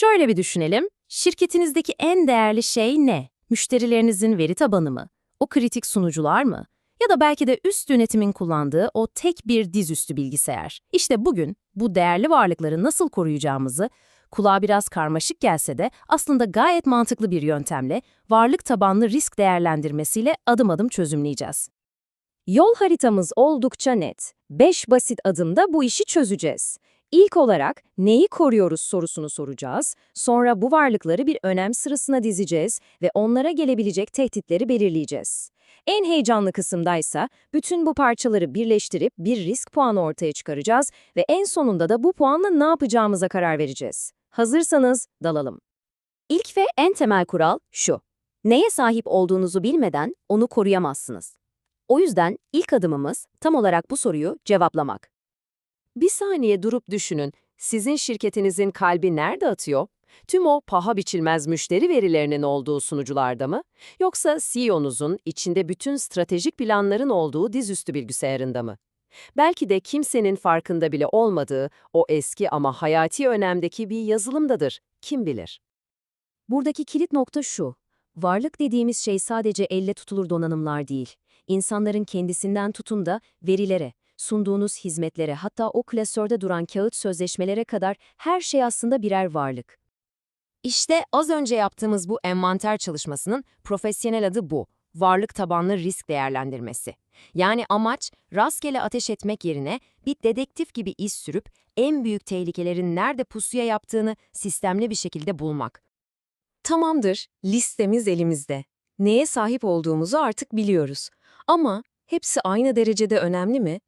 Şöyle bir düşünelim. Şirketinizdeki en değerli şey ne? Müşterilerinizin veri tabanı mı? O kritik sunucular mı? Ya da belki de üst yönetimin kullandığı o tek bir dizüstü bilgisayar. İşte bugün bu değerli varlıkları nasıl koruyacağımızı, kulağa biraz karmaşık gelse de aslında gayet mantıklı bir yöntemle, varlık tabanlı risk değerlendirmesiyle adım adım çözümleyeceğiz. Yol haritamız oldukça net. 5 basit adımda bu işi çözeceğiz. İlk olarak neyi koruyoruz sorusunu soracağız. Sonra bu varlıkları bir önem sırasına dizeceğiz ve onlara gelebilecek tehditleri belirleyeceğiz. En heyecanlı kısımdaysa bütün bu parçaları birleştirip bir risk puanı ortaya çıkaracağız ve en sonunda da bu puanla ne yapacağımıza karar vereceğiz. Hazırsanız dalalım. İlk ve en temel kural şu. Neye sahip olduğunuzu bilmeden onu koruyamazsınız. O yüzden ilk adımımız tam olarak bu soruyu cevaplamak. Bir saniye durup düşünün. Sizin şirketinizin kalbi nerede atıyor? Tüm o paha biçilmez müşteri verilerinin olduğu sunucularda mı? Yoksa CEO'nuzun içinde bütün stratejik planların olduğu dizüstü bilgisayarında mı? Belki de kimsenin farkında bile olmadığı o eski ama hayati önemdeki bir yazılımdadır. Kim bilir? Buradaki kilit nokta şu. Varlık dediğimiz şey sadece elle tutulur donanımlar değil. İnsanların kendisinden tutun da verilere, sunduğunuz hizmetlere hatta o klasörde duran kağıt sözleşmelere kadar her şey aslında birer varlık. İşte az önce yaptığımız bu envanter çalışmasının profesyonel adı bu. Varlık tabanlı risk değerlendirmesi. Yani amaç rastgele ateş etmek yerine bir dedektif gibi iz sürüp en büyük tehlikelerin nerede pusuya yaptığını sistemli bir şekilde bulmak. Tamamdır, listemiz elimizde. Neye sahip olduğumuzu artık biliyoruz. Ama hepsi aynı derecede önemli mi?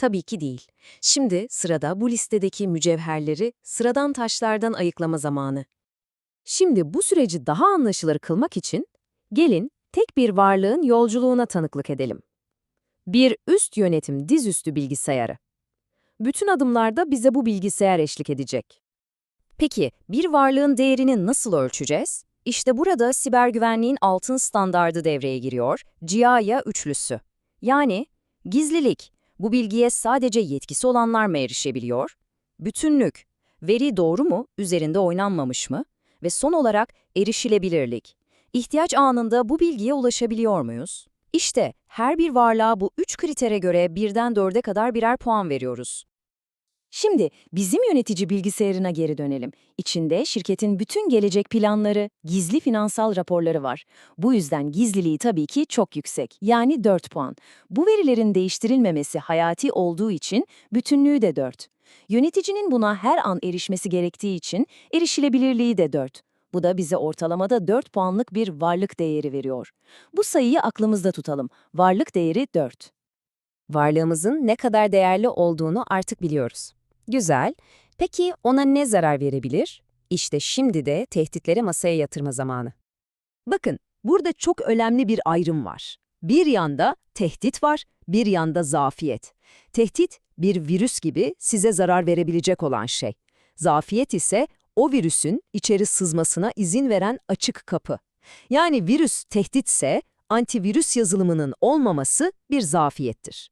Tabii ki değil. Şimdi sırada bu listedeki mücevherleri sıradan taşlardan ayıklama zamanı. Şimdi bu süreci daha anlaşılır kılmak için gelin tek bir varlığın yolculuğuna tanıklık edelim. Bir üst yönetim dizüstü bilgisayarı. Bütün adımlarda bize bu bilgisayar eşlik edecek. Peki bir varlığın değerini nasıl ölçeceğiz? İşte burada siber güvenliğin altın standardı devreye giriyor, CIA üçlüsü. Yani gizlilik, bu bilgiye sadece yetkisi olanlar mı erişebiliyor? Bütünlük, veri doğru mu, üzerinde oynanmamış mı? Ve son olarak erişilebilirlik. İhtiyaç anında bu bilgiye ulaşabiliyor muyuz? İşte her bir varlığa bu üç kritere göre birden dörde kadar birer puan veriyoruz. Şimdi bizim yönetici bilgisayarına geri dönelim. İçinde şirketin bütün gelecek planları, gizli finansal raporları var. Bu yüzden gizliliği tabii ki çok yüksek. Yani 4 puan. Bu verilerin değiştirilmemesi hayati olduğu için bütünlüğü de 4. Yöneticinin buna her an erişmesi gerektiği için erişilebilirliği de 4. Bu da bize ortalamada 4 puanlık bir varlık değeri veriyor. Bu sayıyı aklımızda tutalım. Varlık değeri 4. Varlığımızın ne kadar değerli olduğunu artık biliyoruz. Güzel. Peki ona ne zarar verebilir? İşte şimdi de tehditleri masaya yatırma zamanı. Bakın, burada çok önemli bir ayrım var. Bir yanda tehdit var, bir yanda zafiyet. Tehdit, bir virüs gibi size zarar verebilecek olan şey. Zafiyet ise o virüsün içeri sızmasına izin veren açık kapı. Yani virüs tehditse, antivirüs yazılımının olmaması bir zafiyettir.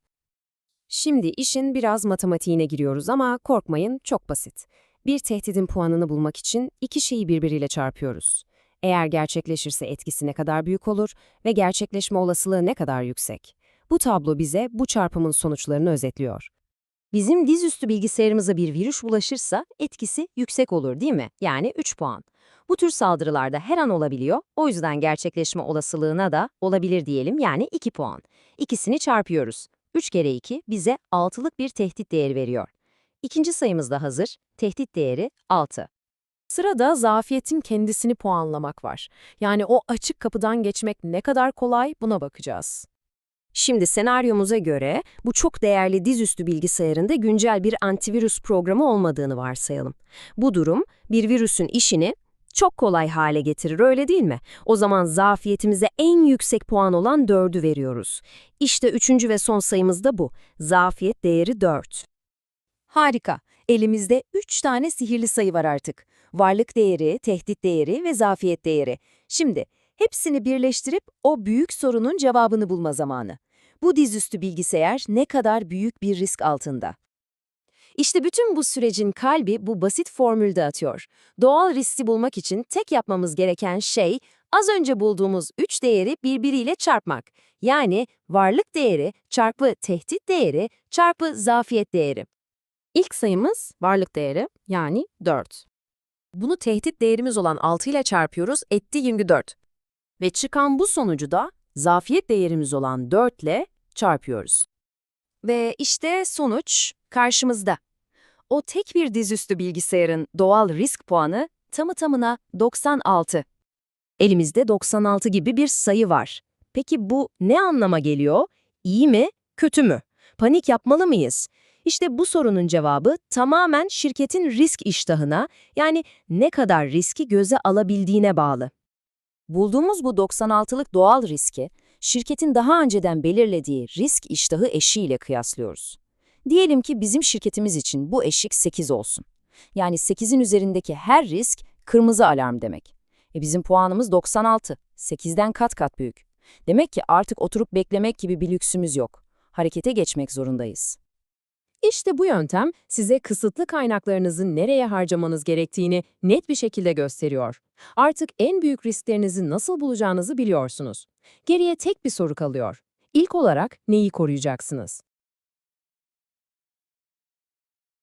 Şimdi işin biraz matematiğine giriyoruz ama korkmayın çok basit. Bir tehdidin puanını bulmak için iki şeyi birbiriyle çarpıyoruz. Eğer gerçekleşirse etkisi ne kadar büyük olur ve gerçekleşme olasılığı ne kadar yüksek. Bu tablo bize bu çarpımın sonuçlarını özetliyor. Bizim dizüstü bilgisayarımıza bir virüs bulaşırsa etkisi yüksek olur değil mi? Yani 3 puan. Bu tür saldırılarda her an olabiliyor, o yüzden gerçekleşme olasılığına da olabilir diyelim yani 2 puan. İkisini çarpıyoruz. 3 kere 2 bize 6'lık bir tehdit değeri veriyor. İkinci sayımız da hazır, tehdit değeri 6. Sırada zafiyetin kendisini puanlamak var. Yani o açık kapıdan geçmek ne kadar kolay buna bakacağız. Şimdi senaryomuza göre bu çok değerli dizüstü bilgisayarında güncel bir antivirüs programı olmadığını varsayalım. Bu durum bir virüsün işini çok kolay hale getirir öyle değil mi? O zaman zafiyetimize en yüksek puan olan 4'ü veriyoruz. İşte üçüncü ve son sayımız da bu. Zafiyet değeri 4. Harika. Elimizde 3 tane sihirli sayı var artık. Varlık değeri, tehdit değeri ve zafiyet değeri. Şimdi hepsini birleştirip o büyük sorunun cevabını bulma zamanı. Bu dizüstü bilgisayar ne kadar büyük bir risk altında? İşte bütün bu sürecin kalbi bu basit formülde atıyor. Doğal riski bulmak için tek yapmamız gereken şey az önce bulduğumuz üç değeri birbiriyle çarpmak. Yani varlık değeri çarpı tehdit değeri çarpı zafiyet değeri. İlk sayımız varlık değeri yani 4. Bunu tehdit değerimiz olan 6 ile çarpıyoruz etti 24. Ve çıkan bu sonucu da zafiyet değerimiz olan 4 ile çarpıyoruz. Ve işte sonuç karşımızda. O tek bir dizüstü bilgisayarın doğal risk puanı tamı tamına 96. Elimizde 96 gibi bir sayı var. Peki bu ne anlama geliyor? İyi mi, kötü mü? Panik yapmalı mıyız? İşte bu sorunun cevabı tamamen şirketin risk iştahına, yani ne kadar riski göze alabildiğine bağlı. Bulduğumuz bu 96'lık doğal riski, şirketin daha önceden belirlediği risk iştahı eşiğiyle kıyaslıyoruz. Diyelim ki bizim şirketimiz için bu eşik 8 olsun. Yani 8'in üzerindeki her risk kırmızı alarm demek. E bizim puanımız 96, 8'den kat kat büyük. Demek ki artık oturup beklemek gibi bir lüksümüz yok. Harekete geçmek zorundayız. İşte bu yöntem size kısıtlı kaynaklarınızı nereye harcamanız gerektiğini net bir şekilde gösteriyor. Artık en büyük risklerinizi nasıl bulacağınızı biliyorsunuz. Geriye tek bir soru kalıyor. İlk olarak neyi koruyacaksınız?